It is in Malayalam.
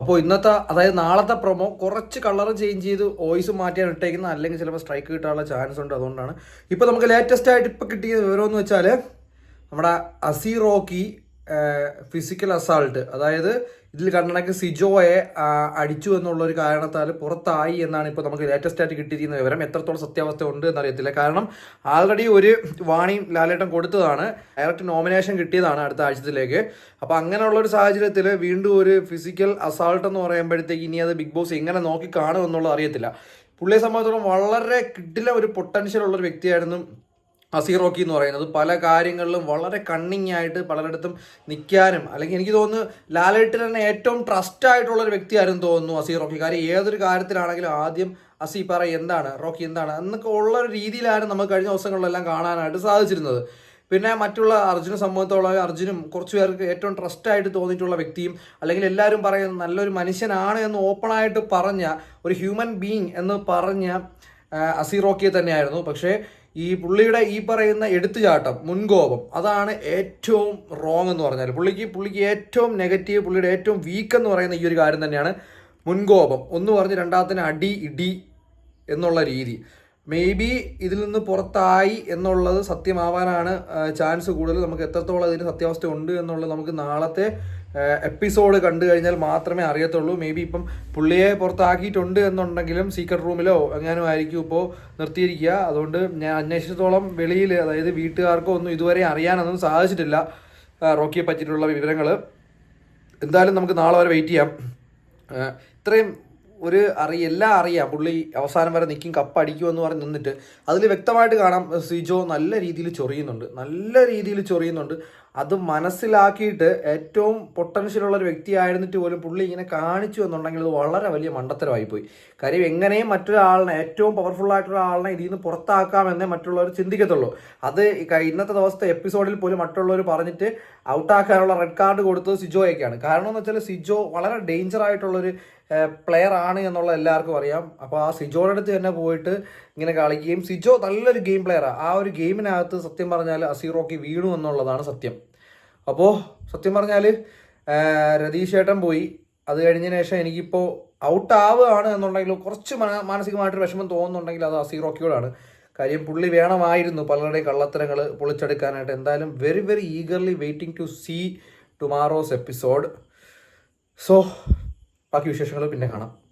അപ്പോൾ ഇന്നത്തെ അതായത് നാളത്തെ പ്രൊമോ കുറച്ച് കളർ ചേഞ്ച് ചെയ്ത് വോയിസ് മാറ്റിയാണ് ഇട്ടേക്കുന്നത്. അല്ലെങ്കിൽ ചിലപ്പോൾ സ്ട്രൈക്ക് കിട്ടാനുള്ള ചാൻസ് ഉണ്ട് അതുകൊണ്ടാണ്. ഇപ്പോൾ നമുക്ക് ലേറ്റസ്റ്റ് ആയിട്ട് ഇപ്പോൾ കിട്ടിയ വിവരം എന്ന് വെച്ചാൽ നമ്മുടെ അസീറോക്കി ഫിസിക്കൽ അസാൾട്ട് അതായത് ഇതിൽ കണ്ടണക്ക് സിജോയെ അടിച്ചു എന്നുള്ള ഒരു കാരണത്താൽ പുറത്തായി എന്നാണ് ഇപ്പോൾ നമുക്ക് ലേറ്റസ്റ്റ് ആയിട്ട് കിട്ടിയിരിക്കുന്ന വിവരം. എത്രത്തോളം സത്യാവസ്ഥ ഉണ്ട് എന്നറിയത്തില്ല. കാരണം ആൾറെഡി ഒരു വാണിയും ലാലേട്ടൻ കൊടുത്തതാണ്. ഡയറക്റ്റ് നോമിനേഷൻ കിട്ടിയതാണ് അടുത്ത ആഴ്ചത്തിലേക്ക്. അപ്പോൾ അങ്ങനെയുള്ള ഒരു സാഹചര്യത്തിൽ വീണ്ടും ഒരു ഫിസിക്കൽ അസാൾട്ട് എന്ന് പറയുമ്പോഴത്തേക്ക് ഇനി അത് ബിഗ് ബോസ് എങ്ങനെ നോക്കി കാണുമെന്നുള്ളത് അറിയത്തില്ല. പുള്ളിയെ സംബന്ധിച്ചിടത്തോളം വളരെ കിട്ടില്ല ഒരു പൊട്ടൻഷ്യൽ ഉള്ള ഒരു വ്യക്തിയായിരുന്നു അസീറോക്കി എന്ന് പറയുന്നത് പല കാര്യങ്ങളിലും വളരെ കണ്ണിങ് ആയിട്ട് പലരിടത്തും നിൽക്കാനും അല്ലെങ്കിൽ എനിക്ക് തോന്നുന്നു ലാലേട്ടിന് തന്നെ ഏറ്റവും ട്രസ്റ്റ് ആയിട്ടുള്ള ഒരു വ്യക്തിയായിരുന്നു തോന്നുന്നു അസീറോക്കി കാര്യം ഏതൊരു കാര്യത്തിലാണെങ്കിലും ആദ്യം അസി പറ എന്താണ് റോക്കി എന്താണ് എന്നൊക്കെ ഉള്ള ഒരു രീതിയിലാണ് നമുക്ക് കഴിഞ്ഞ ദിവസങ്ങളിലെല്ലാം കാണാനായിട്ട് സാധിച്ചിരുന്നത്. പിന്നെ മറ്റുള്ള അർജുന സംബന്ധത്തോളം അർജുനും കുറച്ച് പേർക്ക് ഏറ്റവും ട്രസ്റ്റായിട്ട് തോന്നിയിട്ടുള്ള വ്യക്തിയും അല്ലെങ്കിൽ എല്ലാവരും പറയുന്ന നല്ലൊരു മനുഷ്യനാണ് എന്ന് ഓപ്പണായിട്ട് പറഞ്ഞ ഒരു ഹ്യൂമൻ ബീങ് എന്ന് പറഞ്ഞ അസീറോക്കിയെ തന്നെയായിരുന്നു. പക്ഷേ ഈ പുള്ളിയുടെ ഈ പറയുന്ന എടുത്തുചാട്ടം മുൻകോപം അതാണ് ഏറ്റവും റോങ് എന്ന് പറഞ്ഞാൽ പുള്ളിക്ക് പുള്ളിക്ക് ഏറ്റവും നെഗറ്റീവ് പുള്ളിയുടെ ഏറ്റവും വീക്ക് എന്ന് പറയുന്ന ഈ ഒരു കാര്യം തന്നെയാണ് മുൻകോപം. ഒന്ന് പറഞ്ഞ് രണ്ടാമത്തിന് അടി ഇടി എന്നുള്ള രീതി. മേ ബി ഇതിൽ നിന്ന് പുറത്തായി എന്നുള്ളത് സത്യമാവാനാണ് ചാൻസ് കൂടുതൽ. നമുക്ക് എത്രത്തോളം ഇതിന് സത്യാവസ്ഥ ഉണ്ട് എന്നുള്ളത് നമുക്ക് നാളത്തെ എപ്പിസോഡ് കണ്ടു കഴിഞ്ഞാൽ മാത്രമേ അറിയത്തുള്ളൂ. മേ ബി ഇപ്പം പുള്ളിയെ പുറത്താക്കിയിട്ടുണ്ട് എന്നുണ്ടെങ്കിലും സീക്രട്ട് റൂമിലോ എങ്ങാനും ആയിരിക്കും ഇപ്പോൾ നിർത്തിയിരിക്കുക. അതുകൊണ്ട് ഞാൻ അന്വേഷിച്ചത്തോളം വെളിയിൽ അതായത് വീട്ടുകാർക്കോ ഒന്നും ഇതുവരെ അറിയാനൊന്നും സാധിച്ചിട്ടില്ല. റോക്കിയെ പറ്റിയിട്ടുള്ള വിവരങ്ങൾ എന്തായാലും നമുക്ക് നാളെ വരെ വെയിറ്റ് ചെയ്യാം. ഇത്രയും ഒരു അറി എല്ലാം അറിയാം. പുള്ളി അവസാനം വരെ നിൽക്കും കപ്പ് അടിക്കുമെന്ന് പറഞ്ഞ് നിന്നിട്ട്. അതിൽ വ്യക്തമായിട്ട് കാണാം സിജോ നല്ല രീതിയിൽ ചൊറിയുന്നുണ്ട്. നല്ല രീതിയിൽ ചൊറിയുന്നുണ്ട്. അത് മനസ്സിലാക്കിയിട്ട് ഏറ്റവും പൊട്ടൻഷ്യലുള്ള ഒരു വ്യക്തിയായിരുന്നിട്ട് പോലും പുള്ളി ഇങ്ങനെ കാണിച്ചു എന്നുണ്ടെങ്കിൽ അത് വളരെ വലിയ മണ്ടത്തരമായി പോയി. കാര്യം എങ്ങനെയും മറ്റൊരാളിനെ ഏറ്റവും പവർഫുൾ ആയിട്ടുള്ള ആളിനെ ഇതിൽ നിന്ന് പുറത്താക്കാമെന്നേ മറ്റുള്ളവർ ചിന്തിക്കത്തുള്ളൂ. അത് ഇന്നത്തെ ദിവസത്തെ എപ്പിസോഡിൽ പോലും മറ്റുള്ളവർ പറഞ്ഞിട്ട് ഔട്ടാക്കാനുള്ള റെഡ് കാർഡ് കൊടുത്തത് സിജോയൊക്കെയാണ്. കാരണം എന്ന് വെച്ചാൽ സിജോ വളരെ ഡേഞ്ചർ ആയിട്ടുള്ളൊരു പ്ലെയർ ആണ് എന്നുള്ള എല്ലാവർക്കും അറിയാം. അപ്പോൾ ആ സിജോയുടെ അടുത്ത് തന്നെ പോയിട്ട് ഇങ്ങനെ കളിക്കുകയും സിജോ നല്ലൊരു ഗെയിം പ്ലെയറാണ് ആ. ഒരു ഗെയിമിനകത്ത് സത്യം പറഞ്ഞാൽ അസീറോക്കി വീണു എന്നുള്ളതാണ് സത്യം. അപ്പോൾ സത്യം പറഞ്ഞാൽ രതീഷ് ഏട്ടൻ പോയി. അത് കഴിഞ്ഞതിന് ശേഷം എനിക്കിപ്പോൾ ഔട്ട് ആവുകയാണ് എന്നുണ്ടെങ്കിൽ കുറച്ച് മന- മാനസികമായിട്ടൊരു വിഷമം തോന്നുന്നുണ്ടെങ്കിൽ അത് അസീറോക്കിയോടാണ് കാര്യം പുള്ളി വേണമായിരുന്നു പലരുടെയും കള്ളത്തരങ്ങൾ പൊളിച്ചെടുക്കാനായിട്ട്. എന്തായാലും very very eagerly waiting to see tomorrow's episode so ബാക്കി വിശേഷങ്ങൾ പിന്നെ കാണാം.